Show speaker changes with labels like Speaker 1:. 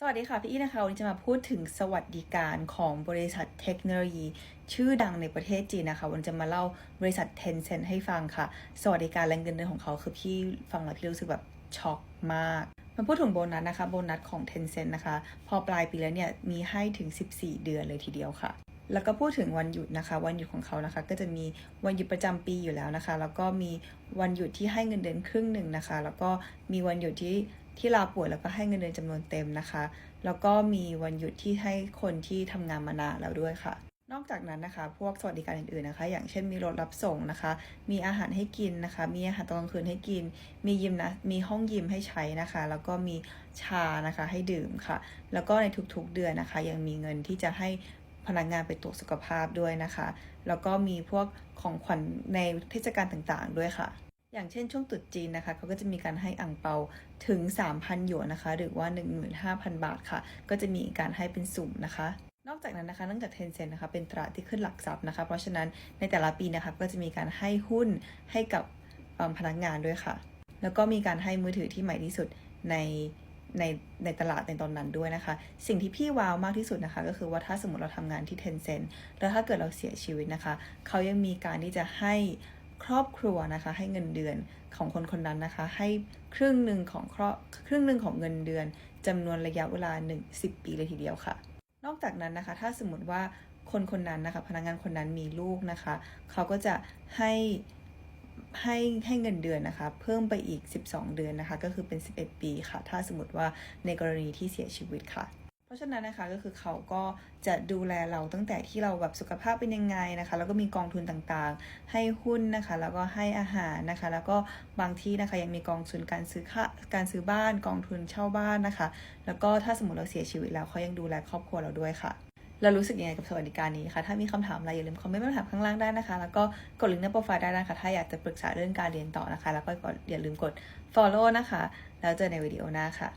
Speaker 1: สวัสดีค่ะ พี่อีนะคะ วันนี้จะมาพูดถึงสวัสดิการของบริษัทเทคโนโลยี ชื่อดังในประเทศจีนนะคะ วันจะมาเล่าบริษัท Tencent ให้ฟังค่ะ สวัสดิการและเงินเดือนของเขาคือพี่ฟังแล้วพี่รู้สึกแบบช็อกมากมาพูดถึงโบนัสนะคะ โบนัสของ Tencent นะคะ พอปลายปีแล้วเนี่ยมีให้ถึง 14 เดือนเลยทีเดียวค่ะ แล้วก็พูดถึงวันหยุดนะคะ วันหยุดของเขานะคะ ก็จะมีวันหยุดประจำปีอยู่แล้วนะคะ แล้วก็มีวันหยุดที่ให้เงินเดือนครึ่งหนึ่งนะคะ แล้วก็มีวันหยุดที่ ที่ลาป่วยแล้วก็ให้เงินเดือนจำนวนเต็มนะคะ แล้วก็มีวันหยุดที่ให้คนที่ทำงานมานานแล้วด้วยค่ะ นอกจากนั้นนะคะ พวกสวัสดิการอื่นๆนะคะ อย่างเช่นมีรถรับส่งนะคะ มีอาหารให้กินนะคะ มีอาหารตอนกลางคืนให้กิน มียิมนะ มีห้องยิมให้ใช้นะคะ แล้วก็มีชานะคะให้ดื่มค่ะ แล้วก็ในทุกๆเดือนนะคะ ยังมีเงินที่จะให้พนักงานไปตรวจสุขภาพด้วยนะคะ แล้วก็มีพวกของขวัญในเทศกาลต่างๆ ด้วยค่ะ อย่างเช่นช่วงตรุษจีนนะคะเขาก็จะมีการให้อ่งเปาถึง 3,000 หยวนนะคะ หรือว่า 15,000 บาทค่ะ ก็จะมีการให้เป็นสุ่มนะคะ นอกจากนั้นนะคะเนื่องจาก Tencent นะคะเป็นตลาที่ขึ้นหลักทรัพย์นะคะ เพราะฉะนั้นในแต่ละปีนะคะก็จะมีการให้หุ้นให้กับพนักงานด้วยค่ะ แล้วก็มีการให้มือถือที่ใหม่ที่สุดในในในตลาดในตอนนั้นด้วยนะคะ สิ่งที่พี่ว้าวมากที่สุดนะคะ ก็คือว่าถ้าสมมติเราทำงานที่ Tencent แล้วถ้าเกิดเราเสียชีวิตนะคะ เขายังมีการที่จะให้ ครอบครัวนะคะ ให้เงินเดือนของคนคนนั้นนะคะ ให้ครึ่งหนึ่งของครอบครึ่งหนึ่งของเงินเดือนจำนวนระยะเวลา 1 10 ปีเลยทีเดียวค่ะ นอกจากนั้นนะคะ ถ้าสมมติว่าคนคนนั้นนะคะ พนักงานคนนั้นมีลูกนะคะ เขาก็จะให้ให้ให้เงินเดือนนะคะ เพิ่มไปอีก 12 เดือนนะคะ ก็คือเป็น 11 ปีค่ะ ถ้าสมมติว่าในกรณีที่เสียชีวิตค่ะ เพราะฉะนั้นนะคะก็คือเขาก็จะดูแลเราตั้งแต่ที่เราแบบสุขภาพเป็นยังไงนะคะ แล้วก็มีกองทุนต่างๆ ให้หุ้นนะคะ แล้วก็ให้อาหารนะคะ แล้วก็บางที่นะคะยังมีกองทุนการซื้อค่าการซื้อบ้านกองทุนเช่าบ้านนะคะ แล้วก็ถ้าสมมติเราเสียชีวิตแล้วเขายังดูแลครอบครัวเราด้วยค่ะเรารู้สึกยังไงกับสวัสดิการนี้คะถ้ามีคำถามอะไรอย่าลืมคอมเมนต์มาถามข้างล่างได้นะคะ แล้วก็กดลิงก์ในโปรไฟล์ได้นะคะ ถ้าอยากจะปรึกษาเรื่องการเรียนต่อนะคะ แล้วก็อย่าลืมกด follow นะคะ แล้วเจอในวิดีโอหน้าค่ะ